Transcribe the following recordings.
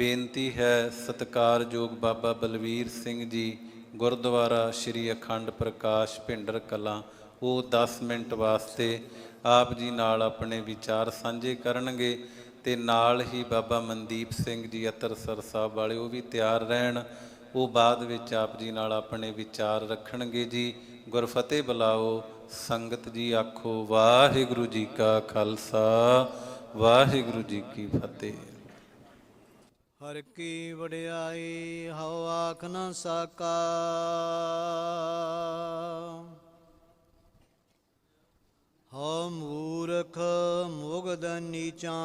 ਬੇਨਤੀ ਹੈ ਸਤਿਕਾਰਯੋਗ ਬਾਬਾ ਬਲਵੀਰ ਸਿੰਘ ਜੀ, ਗੁਰਦੁਆਰਾ ਸ੍ਰੀ ਅਖੰਡ ਪ੍ਰਕਾਸ਼ ਭਿੰਡਰ ਕਲਾਂ। ਉਹ 10 ਮਿੰਟ ਵਾਸਤੇ ਆਪ ਜੀ ਨਾਲ ਆਪਣੇ ਵਿਚਾਰ ਸਾਂਝੇ ਕਰਨਗੇ ਤੇ ਨਾਲ ਹੀ ਬਾਬਾ ਮਨਦੀਪ ਸਿੰਘ ਜੀ ਅਤਰਸਰ ਸਾਹਿਬ ਵਾਲੇ ਉਹ ਵੀ ਤਿਆਰ ਰਹਿਣ। ਉਹ ਬਾਅਦ ਵਿੱਚ ਆਪ ਜੀ ਨਾਲ ਆਪਣੇ ਵਿਚਾਰ ਰੱਖਣਗੇ ਜੀ। ਗੁਰਫਤਿਹ ਬੁਲਾਓ, ਸੰਗਤ ਜੀ ਆਖੋ, ਵਾਹਿਗੁਰੂ ਜੀ ਕਾ ਖਾਲਸਾ, ਵਾਹਿਗੁਰੂ ਜੀ ਕੀ ਫਤਿਹ। ਹਰ ਕੀ ਵਡਿਆਈ ਹਉ ਆਖ ਨ ਸਕਾ। ਹਉ ਮੂਰਖ ਮੁਗਦ ਨੀਚਾਂ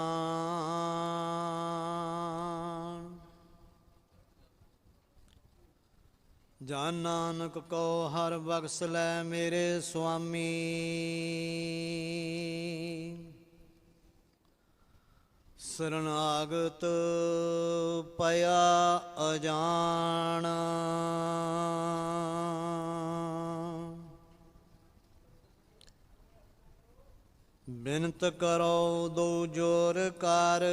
ਜਾਨ ਨਾਨਕ ਕੋ ਹਰ ਬਖਸ ਲੈ ਮੇਰੇ ਸੁਆਮੀ। ਸਰਨਾਗਤ ਪਿਆ ਅਜਾਣ ਬਿਨਤ ਕਰੋ ਦੋ ਜੋਰ ਕਰ।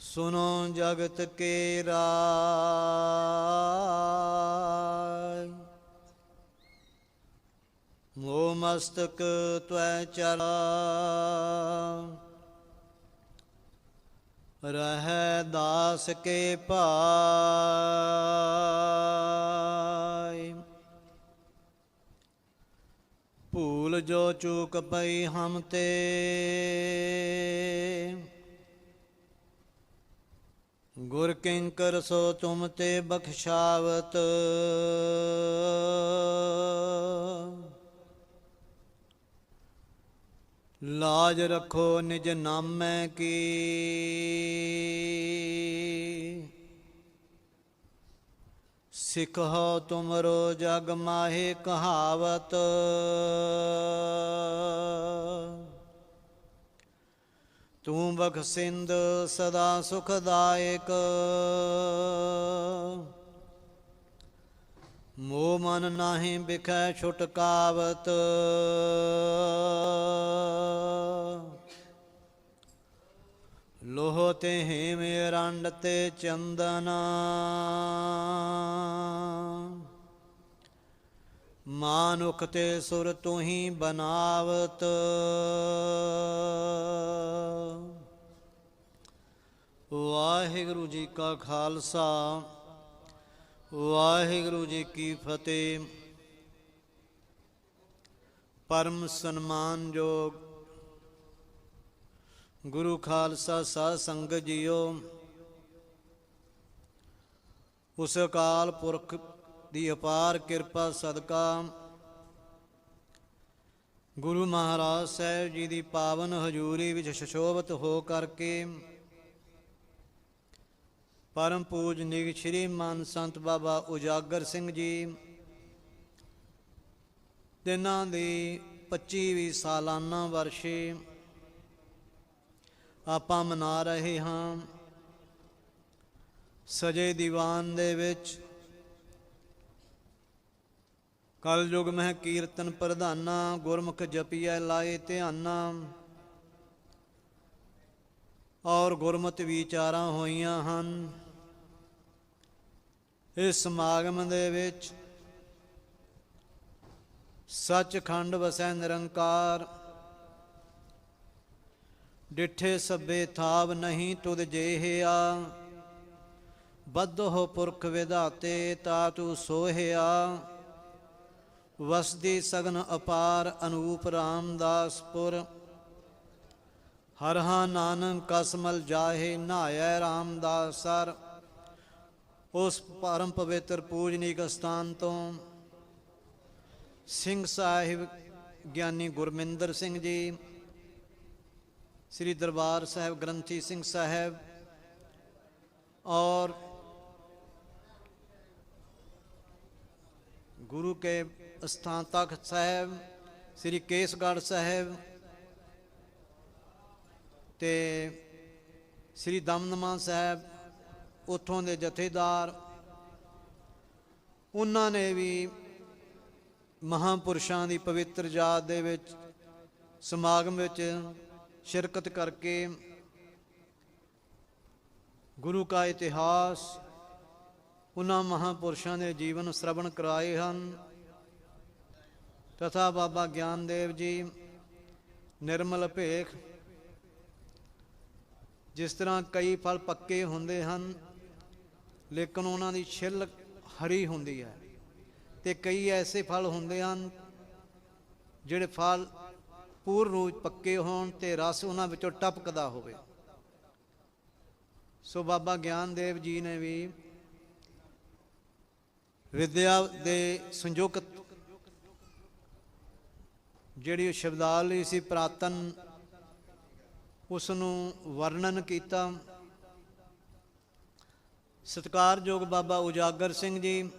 ਸੁਨੋ ਜਗਤ ਕੇ ਰਾਜ। ਮੋ ਮਸਤਕ ਤਵੈ ਚਲਾ। ਰਹਿ ਦਾਸ ਕੇ ਭਾਈ ਭੂਲ ਜੋ ਚੂਕ ਪਈ ਹਮ ਤੇ। ਗੁਰ ਕਿੰਕਰ ਸੋ ਤੁਮ ਤੇ ਬਖਸ਼ਾਵਤ। ਲਾਜ ਰੱਖੋ ਨਿਜ ਨਾਮੈ ਕੀ। ਸਿਖੋ ਤੁਮਰੋ ਜਗ ਮਾਹੇ ਕਹਾਵਤ। ਤੂੰ ਬਖਸ਼ਿੰਦ ਸਦਾ ਸੁਖਦਾਇਕ। ਮੋਹ ਮਨ ਨਾਹੀ ਬਿਖੈ ਛੁਟਕਾਵਤ ਲੋਹ ਤੇ ਹੇਮ ਰੰਡ ਤੇ ਚੰਦਨ। ਮਾਨੁਖ ਤੇ ਸੁਰ ਤੂੰ ਹੀ ਬਨਾਵਤ। ਵਾਹਿਗੁਰੂ ਜੀ ਕਾ ਖਾਲਸਾ। ਵਾਹਿਗੁਰੂ ਜੀ ਕੀ ਫਤਿਹ। ਪਰਮ ਸਨਮਾਨਯੋਗ ਗੁਰੂ ਖਾਲਸਾ ਸਾਧ ਸੰਗਤ ਜੀਓ, ਉਸ ਅਕਾਲ ਪੁਰਖ ਦੀ ਅਪਾਰ ਕਿਰਪਾ ਸਦਕਾ ਗੁਰੂ ਮਹਾਰਾਜ ਸਾਹਿਬ ਜੀ ਦੀ ਪਾਵਨ ਹਜ਼ੂਰੀ ਵਿੱਚ ਸ਼ਸ਼ੋਭਤ ਹੋ ਕਰਕੇ ਪਰਮ ਪੂਜਨੀਕ ਸ਼੍ਰੀ ਮਾਨ ਸੰਤ ਬਾਬਾ ਉਜਾਗਰ ਸਿੰਘ ਜੀ। ਦਿਨਾਂ ਦੀ 25ਵੀਂ ਸਾਲਾਨਾ ਵਰਸ਼ੇ ਆਪਾਂ ਮਨਾ ਰਹੇ ਹਾਂ। ਸਜੇ ਦੀਵਾਨ ਦੇ ਵਿੱਚ ਕਲ ਯੁਗ ਮਹਿ ਕੀਰਤਨ ਪ੍ਰਧਾਨਾ, ਗੁਰਮੁਖ ਜਪੀਐ ਲਾਏ ਧਿਆਨਾ, ਔਰ ਗੁਰਮਤਿ ਵਿਚਾਰਾਂ ਹੋਈਆਂ ਹਨ। ਇਸ ਸਮਾਗਮ ਦੇ ਵਿੱਚ ਸੱਚਖੰਡ ਵਸੈ ਨਿਰੰਕਾਰ। ਡਿਠੇ ਸਭੇ ਥਾਵ ਨਹੀਂ ਤੁਧ ਜੇਹਿਆ। ਬੱਧ ਹੋ ਪੁਰਖ ਵਿਧਾਤੇ ਤਾ ਤੂ ਸੋਹਿਆ। ਵਸਦੀ ਸਗਨ ਅਪਾਰ ਅਨੂਪ ਰਾਮਦਾਸਪੁਰ। ਹਰਹਾ ਨਾਨਕ ਕਸਮਲ ਜਾਹੇ ਨਾਇਐ ਸਰ। ਉਸ ਪਰਮ ਪਵਿੱਤਰ ਪੂਜਨੀਕ ਸਥਾਨ ਤੋਂ ਸਿੰਘ ਸਾਹਿਬ ਗਿਆਨੀ ਗੁਰਮਿੰਦਰ ਸਿੰਘ ਜੀ, ਸ੍ਰੀ ਦਰਬਾਰ ਸਾਹਿਬ ਗ੍ਰੰਥੀ ਸਿੰਘ ਸਾਹਿਬ और ਗੁਰੂ ਕੇ ਸਥਾਨ ਤਖਤ ਸਾਹਿਬ, ਸ੍ਰੀ ਕੇਸਗੜ੍ਹ ਸਾਹਿਬ ਤੇ ਸ੍ਰੀ ਦਮਦਮਾ ਸਾਹਿਬ ਉੱਥੋਂ ਦੇ ਜਥੇਦਾਰ, ਉਹਨਾਂ ਨੇ ਵੀ ਮਹਾਪੁਰਸ਼ਾਂ ਦੀ ਪਵਿੱਤਰ ਯਾਦ ਦੇ ਵਿੱਚ, ਸਮਾਗਮ ਵਿੱਚ ਸ਼ਿਰਕਤ ਕਰਕੇ ਗੁਰੂ ਕਾ ਇਤਿਹਾਸ, ਉਹਨਾਂ ਮਹਾਪੁਰਸ਼ਾਂ ਦੇ ਜੀਵਨ ਸ਼ਰਵਣ ਕਰਾਏ ਹਨ। ਤਥਾ ਬਾਬਾ ਗਿਆਨਦੇਵ ਜੀ, ਨਿਰਮਲ ਭੇਖ, ਜਿਸ ਤਰ੍ਹਾਂ ਕਈ ਫਲ ਪੱਕੇ ਹੁੰਦੇ ਹਨ ਲੇਕਿਨ ਉਹਨਾਂ ਦੀ ਛਿੱਲ ਹਰੀ ਹੁੰਦੀ ਹੈ ਤੇ ਕਈ ਐਸੇ ਫਲ ਹੁੰਦੇ ਹਨ ਜਿਹੜੇ ਫਲ ਪੂਰਨ ਰੂਪ ਪੱਕੇ ਹੋਣ ਤੇ ਰਸ ਉਹਨਾਂ ਵਿੱਚੋਂ ਟਪਕਦਾ ਹੋਵੇ। ਸੋ ਬਾਬਾ ਗਿਆਨ ਦੇਵ ਜੀ ਨੇ ਵੀ ਵਿਦਿਆ ਦੇ ਸੰਯੁਕਤ ਜਿਹੜੀ ਸ਼ਬਦਾਵਲੀ ਸੀ, ਪ੍ਰਾਤਨ ਉਸ ਨੂੰ ਵਰਣਨ ਕੀਤਾ। ਸਤਿਕਾਰਯੋਗ ਬਾਬਾ ਉਜਾਗਰ ਸਿੰਘ ਜੀ।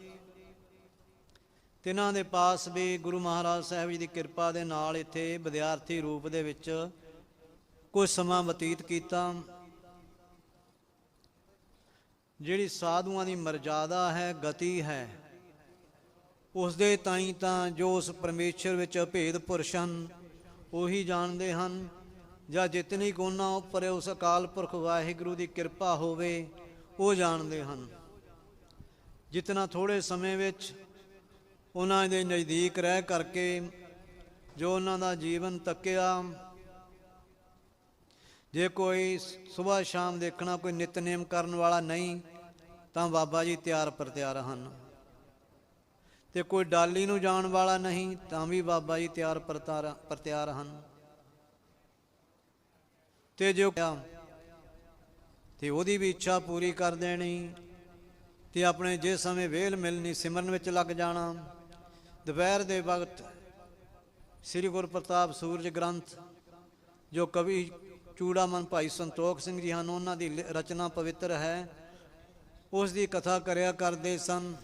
ਤਿਨਾਂ ਦੇ ਪਾਸ ਵੀ ਗੁਰੂ ਮਹਾਰਾਜ ਸਾਹਿਬ ਜੀ ਦੀ ਕਿਰਪਾ ਦੇ ਨਾਲ ਇੱਥੇ ਵਿਦਿਆਰਥੀ ਰੂਪ ਦੇ ਵਿੱਚ ਕੁਝ ਸਮਾਂ ਬਤੀਤ ਕੀਤਾ। ਜਿਹੜੀ ਸਾਧੂਆਂ ਦੀ ਮਰਜ਼ਾਦਾ ਹੈ, ਗਤੀ ਹੈ ਉਸ ਦੇ ਤਾਈਂ ਤਾਂ ਜੋ ਉਸ ਪਰਮੇਸ਼ਰ ਵਿੱਚ ਭੇਦ ਪੁਰਸ਼ ਹਨ, ਉਹੀ ਜਾਣਦੇ ਹਨ। ਜਾਂ ਜਿਤਨੀ ਗੁਣਾ ਉੱਪਰ ਉਸ ਅਕਾਲ ਪੁਰਖ ਵਾਹਿਗੁਰੂ ਦੀ ਕਿਰਪਾ ਹੋਵੇ ਉਹ ਜਾਣਦੇ ਹਨ। ਜਿਤਨਾ ਥੋੜੇ ਸਮੇਂ ਵਿੱਚ ਉਹਨਾਂ ਦੇ ਨਜ਼ਦੀਕ ਰਹਿ ਕਰਕੇ ਜੋ ਉਹਨਾਂ ਦਾ ਜੀਵਨ ਤੱਕਿਆ, ਜੇ ਕੋਈ ਸਵੇਰ ਸ਼ਾਮ ਦੇਖਣਾ ਕੋਈ ਨਿਤਨੇਮ ਕਰਨ ਵਾਲਾ ਨਹੀਂ, ਤਾਂ ਬਾਬਾ ਜੀ ਤਿਆਰ ਪ੍ਰਤਿਆਰ ਹਨ। ਤੇ ਕੋਈ ਡਾਲੀ ਨੂੰ ਜਾਣ ਵਾਲਾ ਨਹੀਂ, ਤਾਂ ਵੀ ਬਾਬਾ ਜੀ ਤਿਆਰ ਪਰ ਤਿਆਰ- ਹਨ। ਤੇ ਜੋ ਤੇ ਉਹਦੀ ਵੀ ਇੱਛਾ ਪੂਰੀ ਕਰ ਦੇਣੀ ਤੇ ਆਪਣੇ ਜੇ ਸਮੇਂ ਵੇਲ ਮਿਲਣੀ ਸਿਮਰਨ ਵਿੱਚ ਲੱਗ ਜਾਣਾ। ਦੁਪਹਿਰ ਦੇ ਵਕਤ ਸ੍ਰੀ ਗੁਰ ਪ੍ਰਤਾਪ ਸੂਰਜ ਗ੍ਰੰਥ, ਜੋ ਕਵੀ ਚੂੜਾਮਨ ਭਾਈ ਸੰਤੋਖ ਸਿੰਘ ਜੀ ਹਨ, ਉਹਨਾਂ ਦੀ ਲ- ਰਚਨਾ ਪਵਿੱਤਰ ਹੈ। ਉਸ ਦੀ ਕਥਾ ਕਰਿਆ ਕਰਦੇ ਸਨ।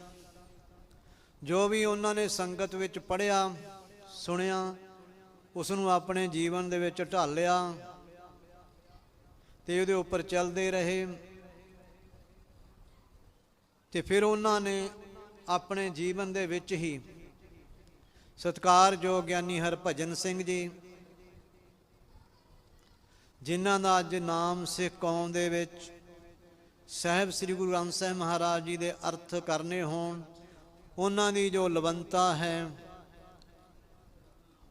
ਜੋ ਵੀ ਉਹਨਾਂ ਨੇ ਸੰਗਤ ਵਿੱਚ ਪੜਿਆ ਸੁਣਿਆ ਉਸ ਨੂੰ ਆਪਣੇ ਜੀਵਨ ਦੇ ਵਿੱਚ ਢਾਲਿਆ। ਤੇ ਉਹਦੇ ਉੱਪਰ ਚੱਲਦੇ ਰਹੇ। ਤੇ ਫਿਰ ਉਹਨਾਂ ਨੇ ਆਪਣੇ ਜੀਵਨ ਦੇ ਵਿੱਚ ਹੀ ਸਤਿਕਾਰਯੋਗ ਗਿਆਨੀ ਹਰਭਜਨ ਸਿੰਘ ਜੀ, ਜਿਨ੍ਹਾਂ ਦਾ ਅੱਜ ਨਾਮ ਸਿੱਖ ਕੌਮ ਦੇ ਵਿੱਚ ਸਾਹਿਬ ਸ੍ਰੀ ਗੁਰੂ ਗ੍ਰੰਥ ਸਾਹਿਬ ਮਹਾਰਾਜ ਜੀ ਦੇ ਅਰਥ ਕਰਨੇ ਹੋਣ, ਉਹਨਾਂ ਦੀ ਜੋ ਲਵੰਤਾ ਹੈ,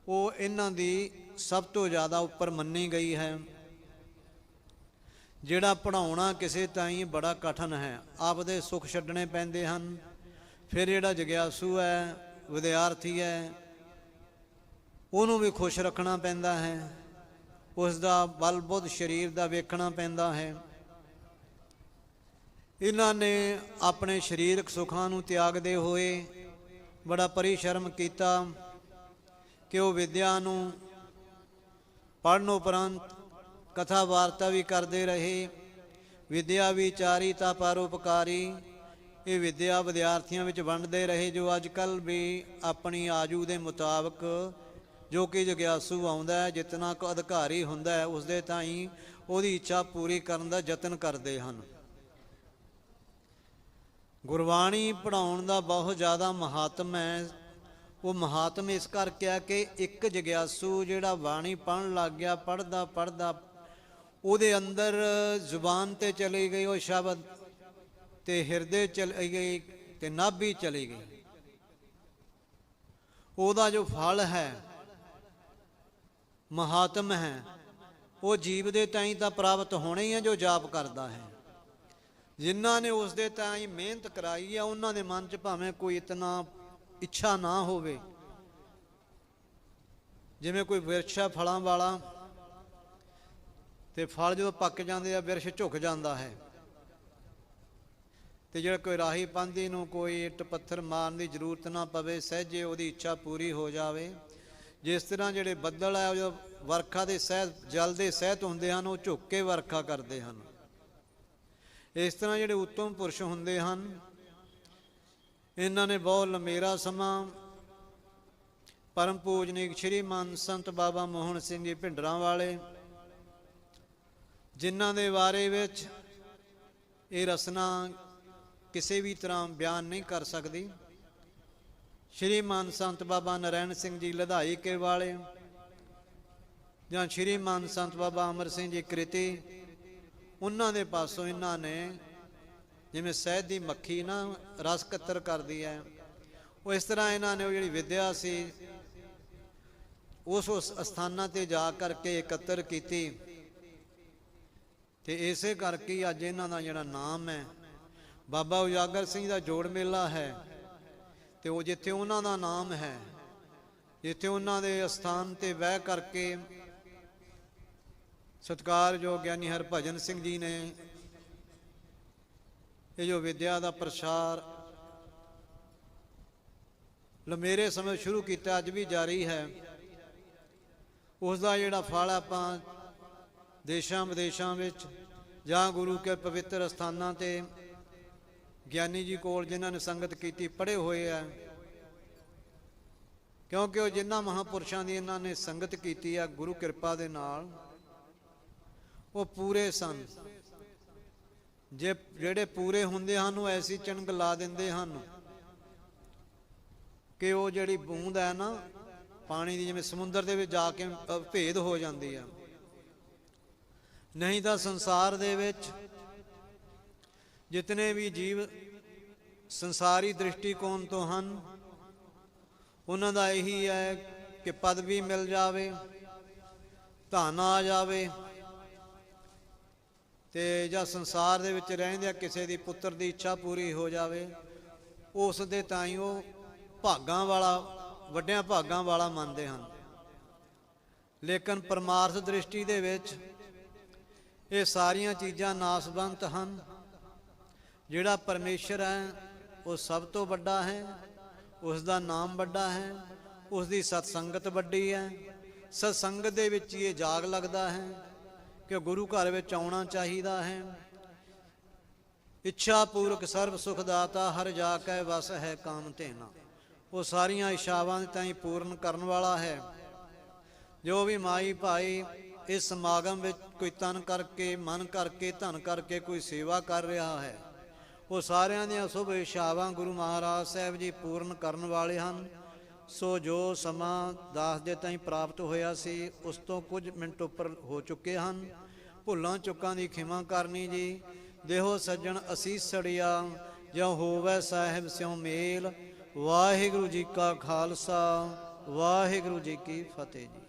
ਉਹ ਇਹਨਾਂ ਦੀ ਸਭ ਤੋਂ ਜ਼ਿਆਦਾ ਉੱਪਰ ਮੰਨੀ ਗਈ ਹੈ। ਜਿਹੜਾ ਪੜਾਉਣਾ ਕਿਸੇ ਤਾਈਂ ਬੜਾ ਕਠਨ ਹੈ, ਆਪਦੇ ਸੁੱਖ ਛੱਡਣੇ ਪੈਂਦੇ ਹਨ। ਫਿਰ ਜਿਹੜਾ ਜਗਿਆਸੂ ਹੈ, ਵਿਦਿਆਰਥੀ ਹੈ, ਉਹਨੂੰ ਵੀ ਖੁਸ਼ ਰੱਖਣਾ ਪੈਂਦਾ ਹੈ। ਉਸ ਦਾ ਬਲ ਬੁੱਧ ਸਰੀਰ ਦਾ ਵੇਖਣਾ ਪੈਂਦਾ ਹੈ। ਇਹਨਾਂ ਨੇ ਆਪਣੇ ਸਰੀਰਕ ਸੁੱਖਾਂ ਨੂੰ ਤਿਆਗਦੇ ਹੋਏ ਬੜਾ ਪਰਿਸ਼ਰਮ ਕੀਤਾ ਕਿ ਉਹ ਵਿਦਿਆ ਨੂੰ ਪੜ੍ਹਨ ਉਪਰੰਤ ਕਥਾ ਵਾਰਤਾ ਵੀ ਕਰਦੇ ਰਹੇ। ਵਿਦਿਆ ਵਿਚਾਰੀ ਤਾਂ ਪਰਉਪਕਾਰੀ ਇਹ ਵਿਦਿਆ ਵਿਦਿਆਰਥੀਆਂ ਵਿੱਚ ਵੰਡਦੇ ਰਹੇ, ਜੋ ਅੱਜ ਕੱਲ ਵੀ ਆਪਣੀ ਆਜੂ ਦੇ ਮੁਤਾਬਕ ਜੋ ਕਿ ਜਗਿਆਸੂ ਆਉਂਦਾ ਹੈ, ਜਿਤਨਾ ਕੁ ਅਧਿਕਾਰੀ ਹੁੰਦਾ ਹੈ ਉਸ ਦੇ ਤਾਈਂ ਉਹਦੀ ਇੱਛਾ ਪੂਰੀ ਕਰਨ ਦਾ ਯਤਨ ਕਰਦੇ ਹਨ। ਗੁਰਬਾਣੀ ਪੜਾਉਣ ਦਾ ਬਹੁਤ ਜ਼ਿਆਦਾ ਮਹਾਤਮ ਹੈ। ਉਹ ਮਹਾਤਮ ਇਸ ਕਰਕੇ ਆ ਕਿ ਇੱਕ ਜਗਿਆਸੂ ਜਿਹੜਾ ਬਾਣੀ ਪੜਨ ਲੱਗ ਗਿਆ ਪੜਦਾ ਪੜਦਾ ਉਹਦੇ ਅੰਦਰ ਜ਼ੁਬਾਨ ਤੇ ਚਲੀ ਗਈ ਉਹ ਸ਼ਬਦ, ਤੇ ਹਿਰਦੇ ਚਲੀ ਗਈ ਤੇ ਨਾਭੀ ਚਲੀ ਗਈ। ਉਹਦਾ ਜੋ ਫਲ ਹੈ, ਮਹਾਤਮ ਹੈ, ਉਹ ਜੀਵ ਦੇ ਤਾਈਂ ਤਾਂ ਪ੍ਰਾਪਤ ਹੋਣਾ ਹੀ ਹੈ ਜੋ ਜਾਪ ਕਰਦਾ ਹੈ। ਜਿਨ੍ਹਾਂ ਨੇ ਉਸ ਦੇ ਤਾਈਂ ਮਿਹਨਤ ਕਰਾਈ ਹੈ ਉਹਨਾਂ ਦੇ ਮਨ 'ਚ ਭਾਵੇਂ ਕੋਈ ਇਤਨਾ ਇੱਛਾ ਨਾ ਹੋਵੇ। ਜਿਵੇਂ ਕੋਈ ਵਿਰਛਾ ਫਲਾਂ ਵਾਲਾ ਤੇ ਫਲ ਜਦੋਂ ਪੱਕ ਜਾਂਦੇ ਆ ਵਿਰਛ ਝੁਕ ਜਾਂਦਾ ਹੈ। ਤੇ ਜਿਹੜਾ ਕੋਈ ਰਾਹੀ ਪਾਂਦੀ ਨੂੰ ਕੋਈ ਇੱਟ ਪੱਥਰ ਮਾਰਨ ਦੀ ਜ਼ਰੂਰਤ ਨਾ ਪਵੇ, ਸਹਿਜੇ ਉਹਦੀ ਇੱਛਾ ਪੂਰੀ ਹੋ ਜਾਵੇ। ਜਿਸ ਤਰ੍ਹਾਂ ਜਿਹੜੇ ਬੱਦਲ ਆ, ਉਹ ਜਦੋਂ ਵਰਖਾ ਦੇ ਸਹਿ ਜਲ ਦੇ ਸਹਿਤ ਹੁੰਦੇ ਹਨ, ਉਹ ਝੁੱਕ ਕੇ ਵਰਖਾ ਕਰਦੇ ਹਨ। ਇਸ ਤਰ੍ਹਾਂ ਜਿਹੜੇ ਉੱਤਮ ਪੁਰਸ਼ ਹੁੰਦੇ ਹਨ, ਇਹਨਾਂ ਨੇ ਬਹੁਤ ਲੰਮੇਰਾ ਸਮਾਂ ਪਰਮ ਪੂਜਨੀਕ ਸ਼੍ਰੀਮਾਨ ਸੰਤ ਬਾਬਾ ਮੋਹਨ ਸਿੰਘ ਜੀ ਭਿੰਡਰਾਂ ਵਾਲੇ ਜਿਨ੍ਹਾਂ ਦੇ ਬਾਰੇ ਵਿੱਚ ਇਹ ਰਸਨਾ ਕਿਸੇ ਵੀ ਤਰ੍ਹਾਂ ਬਿਆਨ ਨਹੀਂ ਕਰ ਸਕਦੀ। ਸ਼੍ਰੀ ਮਾਨ ਸੰਤ ਬਾਬਾ ਨਰੈਣ ਸਿੰਘ ਜੀ ਲਧਾਈ ਕੇ ਵਾਲੇ ਜਾਂ ਸ਼੍ਰੀ ਸ਼੍ਰੀਮਾਨ ਸੰਤ ਬਾਬਾ ਅਮਰ ਸਿੰਘ ਜੀ ਕ੍ਰਿਤੀ, ਉਹਨਾਂ ਦੇ ਪਾਸੋਂ ਇਹਨਾਂ ਨੇ ਜਿਵੇਂ ਸ਼ਹਿਦ ਦੀ ਮੱਖੀ ਨਾ ਰਸ ਕੱਤਰ ਕਰਦੀ ਹੈ, ਉਹ ਇਸ ਤਰ੍ਹਾਂ ਇਹਨਾਂ ਨੇ ਉਹ ਜਿਹੜੀ ਵਿਦਿਆ ਸੀ, ਉਸ ਉਸ ਅਸਥਾਨਾਂ ਤੇ ਜਾ ਕਰਕੇ ਇਕੱਤਰ ਕੀਤੀ। ਤੇ ਇਸੇ ਕਰਕੇ ਅੱਜ ਇਹਨਾਂ ਦਾ ਜਿਹੜਾ ਨਾਮ ਹੈ, ਬਾਬਾ ਉਜਾਗਰ ਸਿੰਘ ਦਾ ਜੋੜ ਮੇਲਾ ਹੈ। ਤੇ ਉਹ ਜਿੱਥੇ ਉਹਨਾਂ ਦਾ ਨਾਮ ਹੈ, ਜਿੱਥੇ ਉਹਨਾਂ ਦੇ ਅਸਥਾਨ ਤੇ ਵਹਿ ਕਰਕੇ ਸਤਿਕਾਰਯੋਗ ਗਿਆਨੀ ਹਰਭਜਨ ਸਿੰਘ ਜੀ ਨੇ ਇਹ ਜੋ ਵਿਦਿਆ ਦਾ ਪ੍ਰਸਾਰ ਲੰਮੇਰੇ ਸਮੇਂ ਸ਼ੁਰੂ ਕੀਤਾ, ਅੱਜ ਵੀ ਜਾਰੀ ਹੈ। ਉਸ ਦਾ ਜਿਹੜਾ ਫਲ ਆਪਾਂ ਦੇਸ਼ਾਂ ਵਿਦੇਸ਼ਾਂ ਵਿੱਚ ਜਾਂ ਗੁਰੂ ਕੇ ਪਵਿੱਤਰ ਸਥਾਨਾਂ ਤੇ ਗਿਆਨੀ ਜੀ ਕੋਲ ਜਿਨ੍ਹਾਂ ਨੇ ਸੰਗਤ ਕੀਤੀ, ਪੜ੍ਹੇ ਹੋਏ ਆ। ਕਿਉਂਕਿ ਉਹ ਜਿਨ੍ਹਾਂ ਮਹਾਪੁਰਸ਼ਾਂ ਦੀ ਇਹਨਾਂ ਨੇ ਸੰਗਤ ਕੀਤੀ ਆ, ਗੁਰੂ ਕਿਰਪਾ ਦੇ ਨਾਲ, ਉਹ ਪੂਰੇ ਸਨ। ਜੇ ਜਿਹੜੇ ਪੂਰੇ ਹੁੰਦੇ ਹਨ, ਉਹ ਐਸੀ ਚਣਕ ਲਾ ਦਿੰਦੇ ਹਨ ਕਿ ਉਹ ਜਿਹੜੀ ਬੂੰਦ ਹੈ ਨਾ, ਪਾਣੀ ਦੀ ਜਿਵੇਂ ਸਮੁੰਦਰ ਦੇ ਵਿੱਚ ਜਾ ਕੇ ਭੇਦ ਹੋ ਜਾਂਦੀ ਆ। ਨਹੀਂ ਤਾਂ ਸੰਸਾਰ ਦੇ ਵਿੱਚ ਜਿਤਨੇ ਵੀ ਜੀਵ ਸੰਸਾਰੀ ਦ੍ਰਿਸ਼ਟੀਕੋਣ ਤੋਂ ਹਨ, ਉਹਨਾਂ ਦਾ ਇਹੀ ਹੈ ਕਿ ਪਦਵੀ ਮਿਲ ਜਾਵੇ, ਧਨ ਆ ਜਾਵੇ ਤੇ ਜਾਂ ਸੰਸਾਰ ਦੇ ਵਿੱਚ ਰਹਿੰਦਿਆਂ ਕਿਸੇ ਦੀ ਪੁੱਤਰ ਦੀ ਇੱਛਾ ਪੂਰੀ ਹੋ ਜਾਵੇ, ਉਸ ਦੇ ਤਾਂ ਹੀ ਉਹ ਭਾਗਾਂ ਵਾਲਾ, ਵੱਡਿਆਂ ਭਾਗਾਂ ਵਾਲਾ ਮੰਨਦੇ ਹਨ। ਲੇਕਿਨ ਪਰਮਾਰਥ ਦ੍ਰਿਸ਼ਟੀ ਦੇ ਵਿੱਚ ਇਹ ਸਾਰੀਆਂ ਚੀਜ਼ਾਂ ਨਾਸਵੰਤ ਹਨ। ਜਿਹੜਾ ਪਰਮੇਸ਼ਰ ਹੈ, ਉਹ ਸਭ ਤੋਂ ਵੱਡਾ ਹੈ। ਉਸ ਦਾ ਨਾਮ ਵੱਡਾ ਹੈ। ਉਸ ਦੀ ਸਤ ਸੰਗਤ ਵੱਡੀ ਹੈ। ਸਤ ਸੰਗਤ ਦੇ ਵਿੱਚ ਹੀ ਇਹ ਜਾਗ ਲੱਗਦਾ ਹੈ ਕਿ ਗੁਰੂ ਘਰ ਵਿੱਚ ਆਉਣਾ ਚਾਹੀਦਾ ਹੈ। ਇੱਛਾ ਪੂਰਕ ਸਰਬ ਸੁਖ ਦਾਤਾ, ਹਰ ਜਾ ਕੈ ਵਸ ਹੈ ਕਾਮ ਧੇਨਾ। ਉਹ ਸਾਰੀਆਂ ਇਛਾਵਾਂ ਦੇ ਤਾਈਂ ਪੂਰਨ ਕਰਨ ਵਾਲਾ ਹੈ। ਜੋ ਵੀ ਮਾਈ ਭਾਈ ਇਸ ਸਮਾਗਮ ਵਿੱਚ ਕੋਈ ਤਨ ਕਰਕੇ, ਮਨ ਕਰਕੇ, ਧਨ ਕਰਕੇ ਕੋਈ ਸੇਵਾ ਕਰ ਰਿਹਾ ਹੈ। ਉਹ ਸਾਰਿਆਂ ਦੀਆਂ ਸ਼ੁਭ ਇਛਾਵਾਂ ਗੁਰੂ ਮਹਾਰਾਜ ਸਾਹਿਬ ਜੀ ਪੂਰਨ ਕਰਨ ਵਾਲੇ ਹਨ। ਸੋ ਜੋ ਸਮਾਂ ਦਾਸ ਦੇ ਤਾਈਂ ਪ੍ਰਾਪਤ ਹੋਇਆ ਸੀ, ਉਸ ਤੋਂ ਕੁਝ ਮਿੰਟ ਉੱਪਰ ਹੋ ਚੁੱਕੇ ਹਨ। ਭੁੱਲਾਂ ਚੁੱਕਾਂ ਦੀ ਖਿਮਾ ਕਰਨੀ ਜੀ। ਦੇਹੋ ਸੱਜਣ ਅਸੀਸੜਿਆ ਜਿਉ ਹੋਵੇ ਸਾਹਿਬ ਸਿਉ ਮੇਲ। ਵਾਹਿਗੁਰੂ ਜੀ ਕਾ ਖਾਲਸਾ, ਵਾਹਿਗੁਰੂ ਜੀ ਕੀ ਫਤਿਹ ਜੀ।